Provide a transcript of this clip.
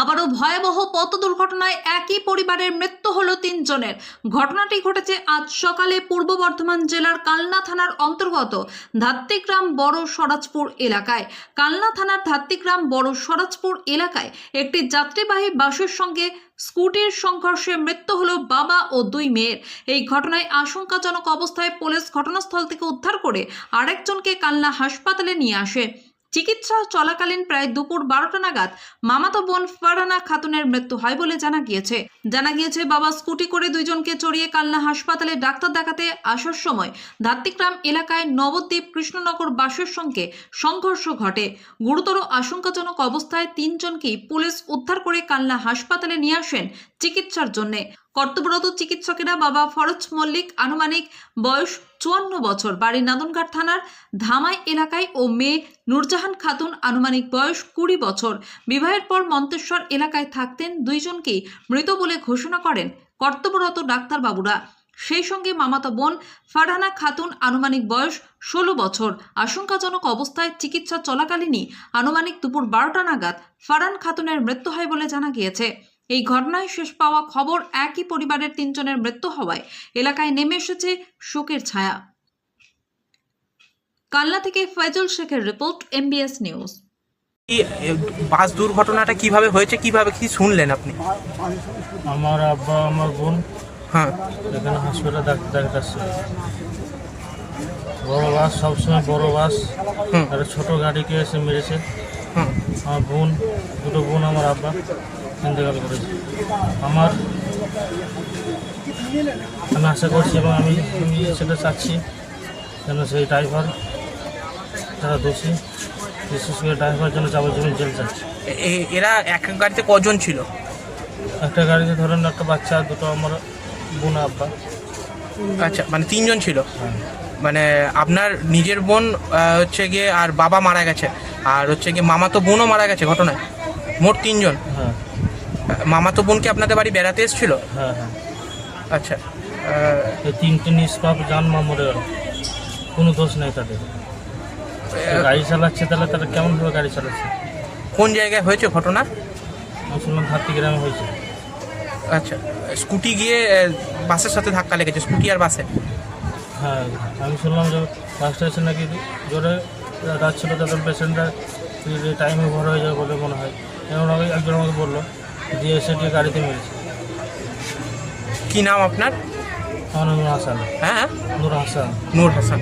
আবারও ভয়াবহ পথ দুর্ঘটনায় একই পরিবারের মৃত্যু হল তিনজনের। ঘটনাটি ঘটেছে আজ সকালে পূর্ব বর্ধমান জেলার কালনা থানার অন্তর্গত ধাত্তিগ্রাম বড় সরাজপুর এলাকায়। কালনা থানার ধাত্তিগ্রাম বড় সরাজপুর এলাকায় একটি যাত্রীবাহী বাসের সঙ্গে স্কুটির সংঘর্ষে মৃত্যু হলো বাবা ও দুই মেয়ের। এই ঘটনায় আশঙ্কাজনক অবস্থায় পুলিশ ঘটনাস্থল থেকে উদ্ধার করে আরেকজনকে কালনা হাসপাতালে নিয়ে আসে। চিকিৎসা চলাকালীন প্রায় দুপুর বারোটা নাগাদ মামাতো বোন ফারহানা খাতুনের মৃত্যু হয় বলে জানা গিয়েছে। জানা গিয়েছে, বাবা স্কুটি করে দুইজনকে চড়িয়ে কালনা হাসপাতালে ডাক্তার দেখাতে আসার সময় ধাত্তিগ্রাম এলাকায় নবদ্বীপ কৃষ্ণনগর বাসের সঙ্গে সংঘর্ষ ঘটে। গুরুতর আশঙ্কাজনক অবস্থায় তিনজনকেই পুলিশ উদ্ধার করে কালনা হাসপাতালে নিয়ে আসেন চিকিৎসার জন্যে। কর্তব্যরত চিকিৎসকেরা বাবা ফরজ মল্লিক আনুমানিক বয়স চুয়ান্ন বছর। বাড়ি নাদনঘাট থানার ধামাই এলাকায় ও মেয়ে নূরজাহান খাতুন আনুমানিক বয়স কুড়ি বছর। বিবাহের পর মন্তেশ্বর এলাকায় থাকতেন দুইজনকেই মৃত বলে ঘোষণা করেন কর্তব্যরত ডাক্তারবাবুরা। সেই সঙ্গে মামাতো বোন ফারহানা খাতুন আনুমানিক বয়স ষোলো বছর। আশঙ্কাজনক অবস্থায় চিকিৎসা চলাকালীনই আনুমানিক দুপুর বারোটা নাগাদ ফারহান খাতুনের মৃত্যু হয় বলে জানা গিয়েছে। এই ঘটনায় শেষ পাওয়া খবর একই পরিবারের তিনজনের মৃত্যু হওয়ায় এলাকায় নেমে এসেছে শোকের ছায়া। কালনা থেকে ফয়জুল শেখের রিপোর্ট এমবিএস নিউজ। এই বাস দুর্ঘটনাটা কীভাবে হয়েছে কীভাবে কি শুনলেন আপনি? আমার আব্বা আমার বোন হ্যাঁ। এখানে হসপিটালে ডাক্তার দেখাতে বড় বাস সবসময় বড় বাস। একটা ছোট গাড়িকে এসে মেরেছে। আমার বোন দুটো বোন আমার আব্বা ইন্তেকাল করেছে আমার আমি আশা করছি এবং আমি আমি সেটা চাচ্ছি যেন সেই ড্রাইভার যারা দোষী বিশেষ করে ড্রাইভার যেন যাবজ্জীবন জেল চাচ্ছে। এরা এক গাড়িতে কজন ছিল? একটা গাড়িতে ধরেন একটা বাচ্চা দুটো আমার বোন আব্বা। আচ্ছা মানে তিনজন ছিল? হ্যাঁ। মানে আপনার নিজের বোন হচ্ছে গিয়ে আর বাবা মারা গেছে। আর হচ্ছে গিয়ে মামাতো বোনও মারা গেছে ঘটনায়। মোট তিনজন। হ্যাঁ। মামাতো বোনকে আপনাদের বাড়ি বেড়াতে এসেছিল? হ্যাঁ হ্যাঁ। আচ্ছা। তিনটে নিষ্পাপ জানমা মরে গেল। কোনো দোষ নেই তাদের। গাড়ি চালাচ্ছে তাহলে তারা কেমনভাবে গাড়ি চালাচ্ছে? কোন জায়গায় হয়েছে ঘটনা? মুসলমান হাতি গ্রামে হয়েছে। আচ্ছা। স্কুটি গিয়ে বাসের সাথে ধাক্কা লেগেছে। স্কুটি আর বাসে? হ্যাঁ আমি শুনলাম যে বাস স্টেশন নাকি জোরে যাচ্ছিল তাদের পেশেন্টরা টাইমে ভর হয়ে যাবে বলে মনে হয়। এমন আগে একজন আমাকে বলল দিয়ে এসে দিয়ে গাড়িতে মেরেছে। কী নাম আপনার? আমার নাম নুর হাসান। হ্যাঁ। নূর হাসান। নূর হাসান।